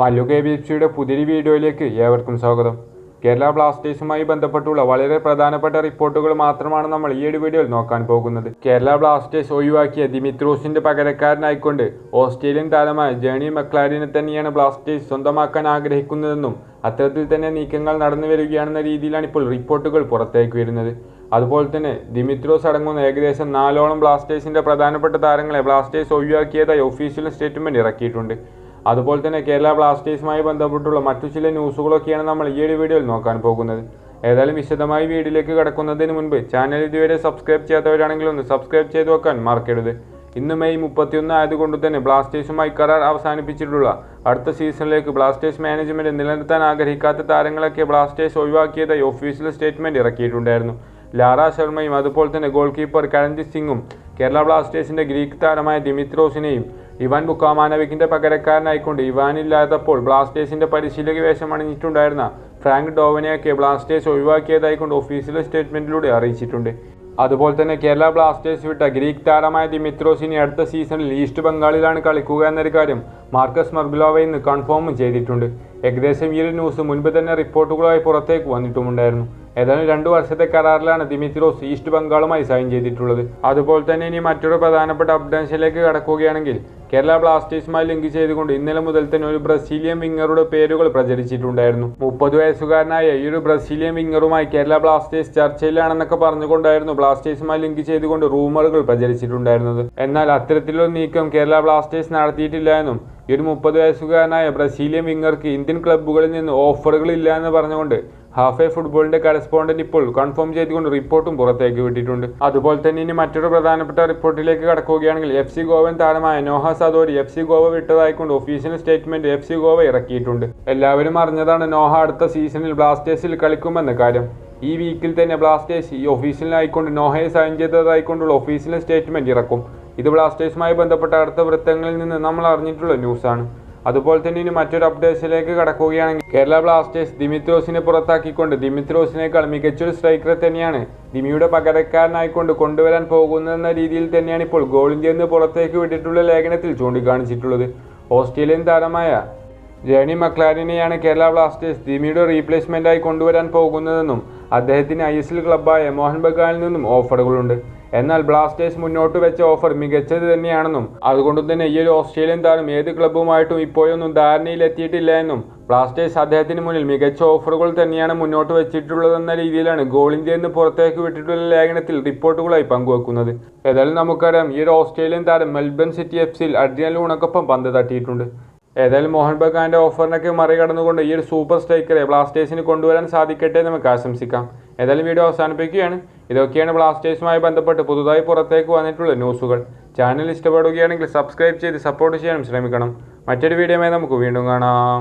Mallu K B F സിയുടെ പുതിയൊരു വീഡിയോയിലേക്ക് ഏവർക്കും സ്വാഗതം. കേരള ബ്ലാസ്റ്റേഴ്സുമായി ബന്ധപ്പെട്ടുള്ള വളരെ പ്രധാനപ്പെട്ട റിപ്പോർട്ടുകൾ മാത്രമാണ് നമ്മൾ ഈ ഒരു വീഡിയോയിൽ നോക്കാൻ പോകുന്നത്. കേരള ബ്ലാസ്റ്റേഴ്സ് ഒഴിവാക്കിയ ദിമിത്രോസിന്റെ പകരക്കാരനായിക്കൊണ്ട് ഓസ്ട്രേലിയൻ താരമായ ജേണി മക്ലാരിനെ തന്നെയാണ് ബ്ലാസ്റ്റേഴ്സ് സ്വന്തമാക്കാൻ ആഗ്രഹിക്കുന്നതെന്നും അത്തരത്തിൽ തന്നെ നീക്കങ്ങൾ നടന്നു വരികയാണെന്ന രീതിയിലാണ് ഇപ്പോൾ റിപ്പോർട്ടുകൾ പുറത്തേക്ക് വരുന്നത്. അതുപോലെ തന്നെ ദിമിത്രോസ് അടങ്ങുന്ന ഏകദേശം നാലോളം ബ്ലാസ്റ്റേഴ്സിന്റെ പ്രധാനപ്പെട്ട താരങ്ങളെ ബ്ലാസ്റ്റേഴ്സ് ഒഴിവാക്കിയതായി ഒഫീഷ്യൽ സ്റ്റേറ്റ്മെന്റ് ഇറക്കിയിട്ടുണ്ട്. അതുപോലെ തന്നെ കേരള ബ്ലാസ്റ്റേഴ്സുമായി ബന്ധപ്പെട്ടുള്ള മറ്റു ചില ന്യൂസുകളൊക്കെയാണ് നമ്മൾ ഈ ഒരു വീഡിയോയിൽ നോക്കാൻ പോകുന്നത്. ഏതായാലും വിശദമായി വീഡിയോയിലേക്ക് കടക്കുന്നതിന് മുൻപ് ചാനൽ ഇതുവരെ സബ്സ്ക്രൈബ് ചെയ്യാത്തവരാണെങ്കിൽ ഒന്ന് സബ്സ്ക്രൈബ് ചെയ്ത് വെക്കാൻ മറക്കരുത്. ഇന്ന് മെയ് മുപ്പത്തിയൊന്ന് ആയതുകൊണ്ട് തന്നെ ബ്ലാസ്റ്റേഴ്സുമായി കരാർ അവസാനിപ്പിച്ചിട്ടുള്ള അടുത്ത സീസണിലേക്ക് ബ്ലാസ്റ്റേഴ്സ് മാനേജ്മെന്റ് നിലനിർത്താൻ ആഗ്രഹിക്കാത്ത താരങ്ങളൊക്കെ ബ്ലാസ്റ്റേഴ്സ് ഒഴിവാക്കിയതായി ഒഫീഷ്യൽ സ്റ്റേറ്റ്മെന്റ് ഇറക്കിയിട്ടുണ്ടായിരുന്നു. ലാറ ശർമ്മയും അതുപോലെ തന്നെ ഗോൾ കീപ്പർ കരൺജിത് സിംഗും കേരള ബ്ലാസ്റ്റേഴ്സിന്റെ ഗ്രീക്ക് താരമായ ദിമിത്രോസിനെയും ഇവാൻ ബുക്കാമാനവിക്കിന്റെ പകരക്കാരനായിക്കൊണ്ട് ഇവാനില്ലാത്തപ്പോൾ ബ്ലാസ്റ്റേഴ്സിന്റെ പരിശീലക വേഷം അണിഞ്ഞിട്ടുണ്ടായിരുന്ന ഫ്രാങ്ക് ഡോവനെയൊക്കെ ബ്ലാസ്റ്റേഴ്സ് ഒഴിവാക്കിയതായിക്കൊണ്ട് ഒഫീഷ്യൽ സ്റ്റേറ്റ്മെന്റിലൂടെ അറിയിച്ചിട്ടുണ്ട്. അതുപോലെ തന്നെ കേരള ബ്ലാസ്റ്റേഴ്സ് വിട്ട ഗ്രീക്ക് താരമായ ദിമിത്രോസിനി അടുത്ത സീസണിൽ ഈസ്റ്റ് ബംഗാളിലാണ് കളിക്കുക എന്നൊരു കാര്യം മാർക്കസ് മർബിലോവ നിന്ന് കൺഫേമും ചെയ്തിട്ടുണ്ട്. ഏകദേശം ഈ ഒരു ന്യൂസ് മുൻപ് തന്നെ റിപ്പോർട്ടുകളായി പുറത്തേക്ക് വന്നിട്ടുമുണ്ടായിരുന്നു. ഏതായാലും രണ്ടു വർഷത്തെ കരാറിലാണ് ദിമിത്രോസ് ഈസ്റ്റ് ബംഗാളുമായി സൈൻ ചെയ്തിട്ടുള്ളത്. അതുപോലെ തന്നെ ഇനി മറ്റൊരു പ്രധാനപ്പെട്ട അപ്ഡേഷനിലേക്ക് കടക്കുകയാണെങ്കിൽ കേരള ബ്ലാസ്റ്റേഴ്സുമായി ലിങ്ക് ചെയ്തുകൊണ്ട് ഇന്നലെ മുതൽ തന്നെ ഒരു ബ്രസീലിയൻ വിങ്ങറുടെ പേരുകൾ പ്രചരിച്ചിട്ടുണ്ടായിരുന്നു. മുപ്പത് വയസ്സുകാരനായ ഈ ഒരു ബ്രസീലിയൻ വിങ്ങറുമായി കേരള ബ്ലാസ്റ്റേഴ്സ് ചർച്ചയിലാണെന്നൊക്കെ പറഞ്ഞുകൊണ്ടായിരുന്നു ബ്ലാസ്റ്റേഴ്സുമായി ലിങ്ക് ചെയ്തുകൊണ്ട് റൂമറുകൾ പ്രചരിച്ചിട്ടുണ്ടായിരുന്നത്. എന്നാൽ അത്തരത്തിലൊരു നീക്കം കേരള ബ്ലാസ്റ്റേഴ്സ് നടത്തിയിട്ടില്ല എന്നും ഈ ഒരു മുപ്പത് വയസ്സുകാരനായ ബ്രസീലിയൻ വിങ്ങർക്ക് ഇന്ത്യൻ ക്ലബ്ബുകളിൽ നിന്ന് ഓഫറുകൾ ഇല്ല എന്ന് പറഞ്ഞുകൊണ്ട് ഹാഫ് ഫുട്ബോളിന്റെ കറസ്പോണ്ടന്റ് ഇപ്പോൾ കൺഫേം ചെയ്തുകൊണ്ട് റിപ്പോർട്ടും പുറത്തേക്ക് വിട്ടിട്ടുണ്ട്. അതുപോലെ തന്നെ ഇനി മറ്റൊരു പ്രധാനപ്പെട്ട റിപ്പോർട്ടിലേക്ക് കടക്കുകയാണെങ്കിൽ എഫ് സി ഗോവൻ താരമായ Noah Sadaoui F C Goa വിട്ടതായിക്കൊണ്ട് official statement F C Goa ഇറക്കിയിട്ടുണ്ട്. എല്ലാവരും അറിഞ്ഞതാണ് നോഹ അടുത്ത സീസണിൽ ബ്ലാസ്റ്റേഴ്സിൽ കളിക്കുമെന്ന കാര്യം. ഈ വീക്കിൽ തന്നെ ബ്ലാസ്റ്റേഴ്സ് ഈ ഒഫീഷ്യലായിക്കൊണ്ട് നോഹയെ സൈൻ ചെയ്തതായിക്കൊണ്ടുള്ള ഒഫീഷ്യൽ സ്റ്റേറ്റ്മെന്റ് ഇറക്കും. ഇത് ബ്ലാസ്റ്റേഴ്സുമായി ബന്ധപ്പെട്ട അടുത്ത വൃത്തങ്ങളിൽ നിന്ന് നമ്മൾ അറിഞ്ഞിട്ടുള്ള ന്യൂസാണ് അതുപോലെ തന്നെ ഇനി മറ്റൊരു അപ്ഡേറ്റ്സിലേക്ക് കടക്കുകയാണെങ്കിൽ കേരള ബ്ലാസ്റ്റേഴ്സ് ദിമിത്രോസിനെ പുറത്താക്കിക്കൊണ്ട് ദിമിത്രോസിനേക്കാൾ മികച്ചൊരു സ്ട്രൈക്കറെ തന്നെയാണ് ദിമിയുടെ പകരക്കാരനായിക്കൊണ്ട് കൊണ്ടുവരാൻ പോകുന്നതെന്ന രീതിയിൽ തന്നെയാണ് ഇപ്പോൾ ഗോൾ ഇന്ത്യ എന്ന് പുറത്തേക്ക് വിട്ടിട്ടുള്ള ലേഖനത്തിൽ ചൂണ്ടിക്കാണിച്ചിട്ടുള്ളത്. ഓസ്ട്രേലിയൻ താരമായ ജേണി മക്ലാരിനെയാണ് കേരള ബ്ലാസ്റ്റേഴ്സ് ദിമിയുടെ റീപ്ലേസ്മെന്റായി കൊണ്ടുവരാൻ പോകുന്നതെന്നും അദ്ദേഹത്തിന് ഐ എസ് എൽ ക്ലബ്ബായ മോഹൻ ബഗാനിൽ നിന്നും ഓഫറുകളുണ്ട് എന്നാൽ ബ്ലാസ്റ്റേഴ്സ് മുന്നോട്ട് വെച്ച ഓഫർ മികച്ചത് തന്നെയാണെന്നും അതുകൊണ്ട് തന്നെ ഈ ഒരു ഓസ്ട്രേലിയൻ താരം ഏത് ക്ലബ്ബുമായിട്ടും ഇപ്പോഴൊന്നും ധാരണയിലെത്തിയിട്ടില്ല എന്നും ബ്ലാസ്റ്റേഴ്സ് അദ്ദേഹത്തിന് മുന്നിൽ മികച്ച ഓഫറുകൾ തന്നെയാണ് മുന്നോട്ട് വെച്ചിട്ടുള്ളതെന്ന രീതിയിലാണ് ഗോൾ ഇന്ത്യ എന്ന് പുറത്തേക്ക് വിട്ടിട്ടുള്ള ലേഖനത്തിൽ റിപ്പോർട്ടുകളായി പങ്കുവെക്കുന്നത്. ഏതായാലും നമുക്കറിയാം ഈ ഒരു ഓസ്ട്രേലിയൻ താരം മെൽബൺ സിറ്റി എഫ് സിയിൽ അഡ്രിയൻ ലൂണക്കൊപ്പം പന്ത് തട്ടിയിട്ടുണ്ട്. ഏതായാലും മോഹൻ ബഗാന്റെ ഓഫറിനൊക്കെ മറികടന്നുകൊണ്ട് ഈ ഒരു സൂപ്പർ സ്ട്രൈക്കറെ ബ്ലാസ്റ്റേഴ്സിന് കൊണ്ടുവരാൻ സാധിക്കട്ടെ നമുക്ക് ആശംസിക്കാം. ഏതായാലും വീഡിയോ അവസാനിപ്പിക്കുകയാണ്. ഇതൊക്കെയാണ് ബ്ലാസ്റ്റേഴ്സുമായി ബന്ധപ്പെട്ട് പുതുതായി പുറത്തേക്ക് വന്നിട്ടുള്ള ന്യൂസുകൾ. ചാനൽ ഇഷ്ടപ്പെടുകയാണെങ്കിൽ സബ്സ്ക്രൈബ് ചെയ്ത് സപ്പോർട്ട് ചെയ്യാനും ശ്രമിക്കണം. മറ്റൊരു വീഡിയോയുമായി നമുക്ക് വീണ്ടും കാണാം.